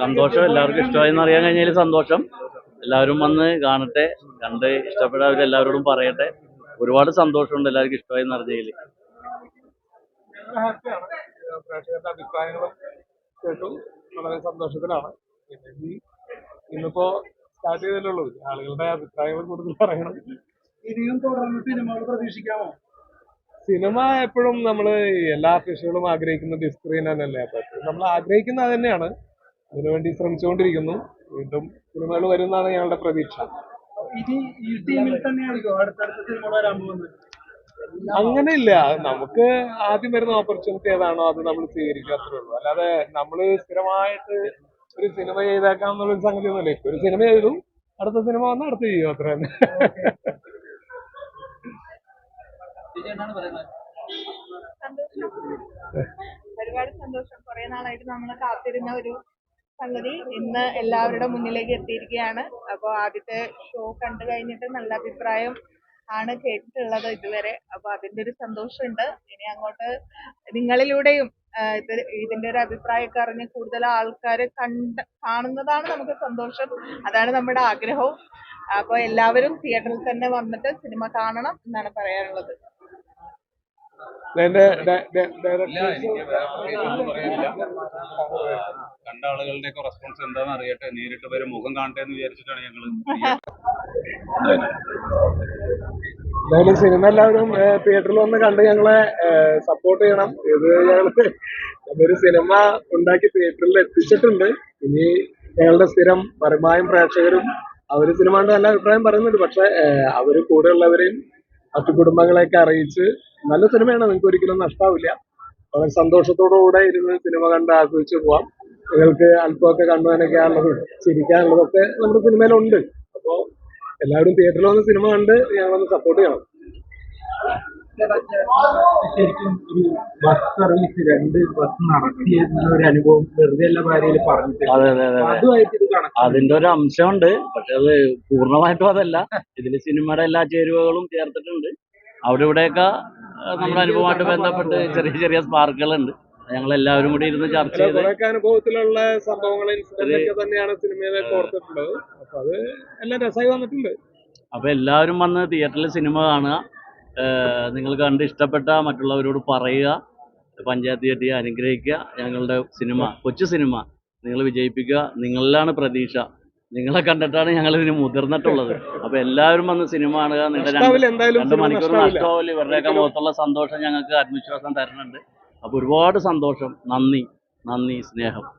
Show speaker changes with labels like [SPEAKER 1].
[SPEAKER 1] സന്തോഷം.
[SPEAKER 2] എല്ലാവർക്കും ഇഷ്ടമായി ഇഷ്ടമായെന്ന് അറിയാൻ കഴിഞ്ഞതിൽ സന്തോഷം. എല്ലാവരും വന്ന് കാണട്ടെ കണ്ട് ഇഷ്ടപ്പെട്ടവർ എല്ലാവരോടും പറയട്ടെ. ഒരുപാട് സന്തോഷമുണ്ട് എല്ലാവർക്കും ഇഷ്ടമായി എന്ന്
[SPEAKER 3] ഹാപ്പിയാണ് പ്രേക്ഷകരുടെ അഭിപ്രായങ്ങളും കേട്ടു. വളരെ സന്തോഷത്തിലാണ്. പിന്നെ ഇനി ഇന്നിപ്പോ സ്റ്റാർട്ട് ചെയ്തല്ലേ ഉള്ളൂ. ആളുകളുടെ അഭിപ്രായങ്ങൾ കൂടുതൽ പറയണം.
[SPEAKER 4] ഇനിയും തുടർന്ന് സിനിമകൾ പ്രതീക്ഷിക്കാമോ?
[SPEAKER 3] സിനിമ എപ്പോഴും നമ്മൾ എല്ലാ ആർട്ടിസ്റ്റുകളും ആഗ്രഹിക്കുന്ന ബിസ്ക്രീൻ സ്ക്രീൻ തന്നെയല്ലേ? അപ്പൊ നമ്മൾ ആഗ്രഹിക്കുന്നത് അത് തന്നെയാണ്. അതിനുവേണ്ടി ശ്രമിച്ചുകൊണ്ടിരിക്കുന്നു. വീണ്ടും സിനിമകൾ വരുന്നതാണ് ഞങ്ങളുടെ പ്രതീക്ഷ.
[SPEAKER 4] ഇനി ഈ ടീമിൽ തന്നെയായിരിക്കും അടുത്തടുത്ത സിനിമകൾ വരാൻ പോകുന്നത്.
[SPEAKER 3] അങ്ങനെയില്ല. നമുക്ക് ആദ്യം വരുന്ന ഓപ്പർച്യൂണിറ്റി ഏതാണോ അത് നമ്മൾ സ്വീകരിക്കുക അത്രേ ഉള്ളൂ. അല്ലാതെ നമ്മൾ സ്ഥിരമായിട്ട് ഒരു സിനിമ ചെയ്തേക്കാം എന്നുള്ളൊരു സംഗതി ഒന്നുമില്ല ഇപ്പൊ ഒരു സിനിമ ചെയ്തു അടുത്ത സിനിമ വന്നാൽ അടുത്ത് ചെയ്യും അത്ര തന്നെ
[SPEAKER 5] ഒരുപാട് സന്തോഷം. കുറെ നാളായിട്ട് നമ്മൾ കാത്തിരുന്ന ഒരു സംഗതി ഇന്ന് എല്ലാവരുടെ മുന്നിലേക്ക് എത്തിയിരിക്കുകയാണ്. അപ്പോൾ ആദ്യത്തെ ഷോ കണ്ടു കഴിഞ്ഞിട്ട് നല്ല അഭിപ്രായം ആണ് കേട്ടിട്ടുള്ളത് ഇതുവരെ. അപ്പോൾ അതിന്റെ ഒരു സന്തോഷമുണ്ട്. ഇനി അങ്ങോട്ട് നിങ്ങളിലൂടെയും ഇത് ഇതിന്റെ ഒരു അഭിപ്രായമൊക്കെ അറിഞ്ഞ് കൂടുതൽ ആൾക്കാർ കണ്ട് കാണുന്നതാണ് നമുക്ക് സന്തോഷം. അതാണ് നമ്മുടെ ആഗ്രഹവും. അപ്പോൾ എല്ലാവരും തിയേറ്ററിൽ തന്നെ വന്നിട്ട് സിനിമ കാണണം എന്നാണ് പറയാനുള്ളത്.
[SPEAKER 6] ഡയറക്ടർ ആളുകളുടെ ഒക്കെ റെസ്പോൺസ് എന്താണെന്ന് അറിയട്ടെ? നേരിട്ട് വരെ മുഖം കാണട്ടെ എന്ന് വിചാരിച്ചിട്ടാണ് ഞങ്ങൾ
[SPEAKER 3] എന്തായാലും സിനിമ എല്ലാവരും തിയേറ്ററിൽ വന്ന് കണ്ട് ഞങ്ങളെ സപ്പോർട്ട് ചെയ്യണം. ഇത് ഞങ്ങൾ ഒരു സിനിമ ഉണ്ടാക്കി തിയേറ്ററിൽ എത്തിച്ചിട്ടുണ്ട്. ഇനി ഞങ്ങളുടെ സ്ഥിരം പരമായും പ്രേക്ഷകരും അവർ സിനിമ കണ്ട് നല്ല അഭിപ്രായം പറയുന്നുണ്ട്. പക്ഷെ അവർ കൂടെ കൂടെയുള്ളവരെയും മറ്റു കുടുംബങ്ങളെയൊക്കെ അറിയിച്ച് നല്ല സിനിമയാണ് നിങ്ങൾക്ക് ഒരിക്കലും നഷ്ടാവില്ല. വളരെ സന്തോഷത്തോടുകൂടെ ഇരുന്ന് സിനിമ കണ്ട് ആസ്വദിച്ച് പോവാം. നിങ്ങൾക്ക് അല്പമൊക്കെ കണ്ടു നനയ്ക്കാനുള്ളതും ചിരിക്കാനുള്ളതൊക്കെ നമ്മുടെ സിനിമയിലുണ്ട്. അപ്പോ എല്ലാവരും തിയേറ്ററിൽ വന്ന് സിനിമ കണ്ട് ഞങ്ങളൊന്ന് സപ്പോർട്ട് ചെയ്യണം.
[SPEAKER 4] ശരിക്കും ഒരു ബസ് സർവീസ് രണ്ട് ബസ് നടത്തി ഒരു അനുഭവം വെറുതെ എല്ലാ ഭാര്യയിൽ പറഞ്ഞിട്ട്.
[SPEAKER 2] അതെ അതെ അതെ അതെ.
[SPEAKER 4] അതുമായിട്ട് ഇത് കണക്ട്
[SPEAKER 2] അതിന്റെ ഒരു അംശമുണ്ട്. പക്ഷെ അത് പൂർണമായിട്ടും അതല്ല. ഇതിൽ സിനിമയുടെ എല്ലാ ചേരുവകളും ചേർത്തിട്ടുണ്ട്. അവിടെ ഇവിടെയൊക്കെ നമ്മുടെ അനുഭവമായിട്ട് ബന്ധപ്പെട്ട് ചെറിയ ചെറിയ സ്പാർക്കുകൾ ഉണ്ട് ഞങ്ങൾ എല്ലാവരും കൂടി ഇരുന്ന് ചർച്ച ചെയ്ത്
[SPEAKER 3] അനുഭവത്തിലുള്ള സംഭവങ്ങൾ തന്നെയാണ് സിനിമയിലെ ഓർത്തിട്ടുള്ളത്. അപ്പൊ അത് എല്ലാം രസമായി വന്നിട്ടുണ്ട്.
[SPEAKER 2] അപ്പൊ എല്ലാവരും വന്ന് തിയേറ്ററിൽ സിനിമ കാണുക. നിങ്ങൾ കണ്ട് ഇഷ്ടപ്പെട്ട മറ്റുള്ളവരോട് പറയുക. പഞ്ചായത്ത് ചെട്ടിയെ അനുഗ്രഹിക്കുക. ഞങ്ങളുടെ സിനിമ കൊച്ചു സിനിമ നിങ്ങൾ വിജയിപ്പിക്കുക. നിങ്ങളിലാണ് പ്രതീക്ഷ. നിങ്ങളെ കണ്ടിട്ടാണ് ഞങ്ങൾ ഇതിന് മുതിർന്നിട്ടുള്ളത്. അപ്പൊ എല്ലാവരും വന്ന് സിനിമ കാണുക. നിങ്ങളുടെ രണ്ട് മണിക്കൂർ നഷ്ടമാവില്ല. ഇവരുടെയൊക്കെ മുഖത്തുള്ള സന്തോഷം ഞങ്ങൾക്ക് ആത്മവിശ്വാസം തരുന്നുണ്ട്. അപ്പൊ ഒരുപാട് സന്തോഷം. നന്ദി. നന്ദി സ്നേഹം.